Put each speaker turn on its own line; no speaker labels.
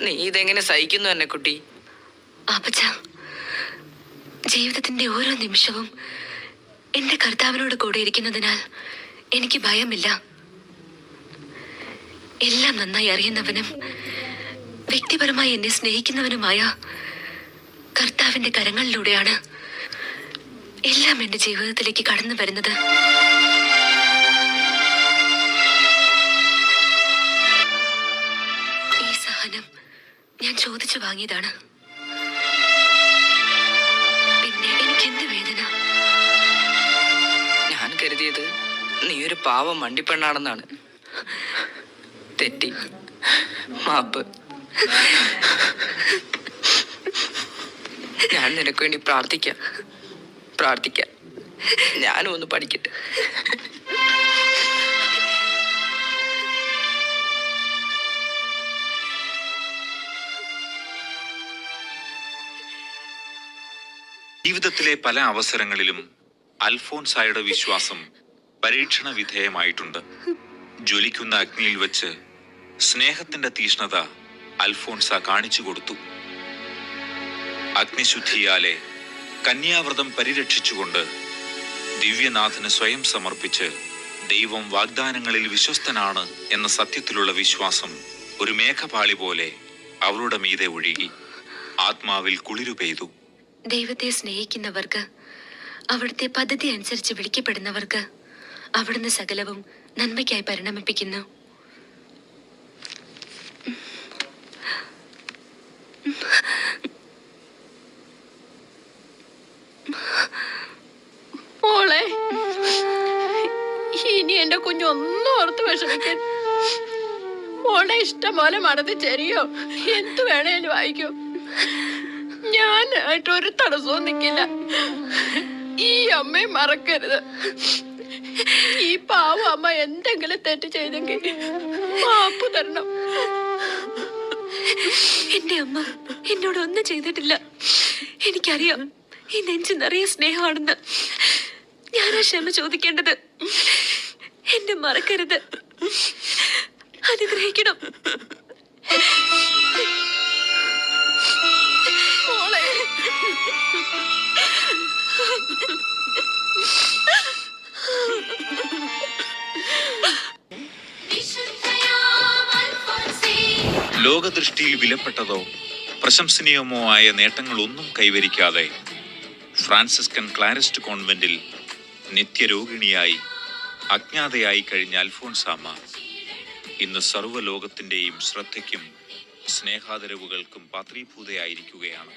നീ ഇതെങ്ങനെ സഹിക്കുന്നു എന്നെ കുട്ടി?
അപ്പച്ച ജീവിതത്തിന്റെ ഓരോ നിമിഷവും എന്റെ കർത്താവിനോട് കൂടെ ഇരിക്കുന്നതിനാൽ എനിക്ക് ഭയമില്ല. എല്ലാം നന്നായി അറിയുന്നവനും വ്യക്തിപരമായി എന്നെ സ്നേഹിക്കുന്നവനുമായ കർത്താവിന്റെ കരങ്ങളിലൂടെയാണ് എല്ലാം എന്റെ ജീവിതത്തിലേക്ക് കടന്നു വരുന്നത്. ഞാൻ ചോദിച്ചു വാങ്ങിയതാണ് പിന്നെ എനിക്ക്
ഞാൻ കരുതിയത് നീ ഒരു പാവം മണ്ടിപ്പെണ്ണാണെന്നാണ് തെറ്റി. മാപ്പ്. ഞാൻ നിനക്ക് വേണ്ടി പ്രാർത്ഥിക്കാം. പ്രാർത്ഥിക്കാം. ഞാനും ഒന്ന് പഠിക്കട്ടെ.
ജീവിതത്തിലെ പല അവസരങ്ങളിലും അൽഫോൻസായുടെ വിശ്വാസം പരീക്ഷണ വിധേയമായിട്ടുണ്ട്. ജ്വലിക്കുന്ന അഗ്നിയിൽ വെച്ച് സ്നേഹത്തിന്റെ തീഷ്ണത അൽഫോൺസ കാണിച്ചു കൊടുത്തു. അഗ്നിശുദ്ധിയാലെ കന്യാവ്രതം പരിരക്ഷിച്ചുകൊണ്ട് ദിവ്യനാഥന് സ്വയം സമർപ്പിച്ച് ദൈവം വാഗ്ദാനങ്ങളിൽ വിശ്വസ്തനാണ് എന്ന സത്യത്തിലുള്ള വിശ്വാസം ഒരു മേഘപാളി പോലെ അവരുടെ മീതെ ഒഴുകി. ആത്മാവിൽ കുളിരു പെയ്തു.
ദൈവത്തെ സ്നേഹിക്കുന്നവർക്ക് അവിടുത്തെ പദ്ധതി അനുസരിച്ച് വിളിക്കപ്പെടുന്നവർക്ക് അവിടുന്ന് സകലവും നന്മയ്ക്കായി പരിണമിപ്പിക്കുന്നു.
ഇനി എന്റെ കുഞ്ഞൊന്നും ഓർത്ത് വിഷമിക്കാൻ മോളെ ഇഷ്ടം പോലെ മടത്തി ചെറിയോ എന്ത് വേണേലും വായിക്കൂ. ഞാനായിട്ട് ഒരു തടസ്സവും നിൽക്കില്ല ഈ അമ്മയെ മറക്കരുത്. ഈ പാവ അമ്മ എന്തെങ്കിലും തെറ്റ് ചെയ്തെങ്കിൽ മാപ്പ് തരണം.
എന്റെ അമ്മ എന്നോട് ഒന്നും ചെയ്തിട്ടില്ല. എനിക്കറിയാം ഈ നെഞ്ചു നിറയെ സ്നേഹമാണെന്ന്. ഞാനാ ക്ഷമ ചോദിക്കേണ്ടത്. എന്നെ മറക്കരുത്. അനുഗ്രഹിക്കണം
ലോകദൃഷ്ടിയിൽ വിലപ്പെട്ടതോ പ്രശംസനീയമോ ആയ നേട്ടങ്ങളൊന്നും കൈവരിക്കാതെ ഫ്രാൻസിസ്കൻ ക്ലാരിസ്റ്റ് കോൺവെന്റിൽ നിത്യരോഗിണിയായി അജ്ഞാതയായി കഴിഞ്ഞ അൽഫോൻസാമ്മ ഇന്ന് സർവലോകത്തിന്റെയും ശ്രദ്ധയ്ക്കും സ്നേഹാദരവുകൾക്കും പാത്രീഭൂതയായിരിക്കുകയാണ്.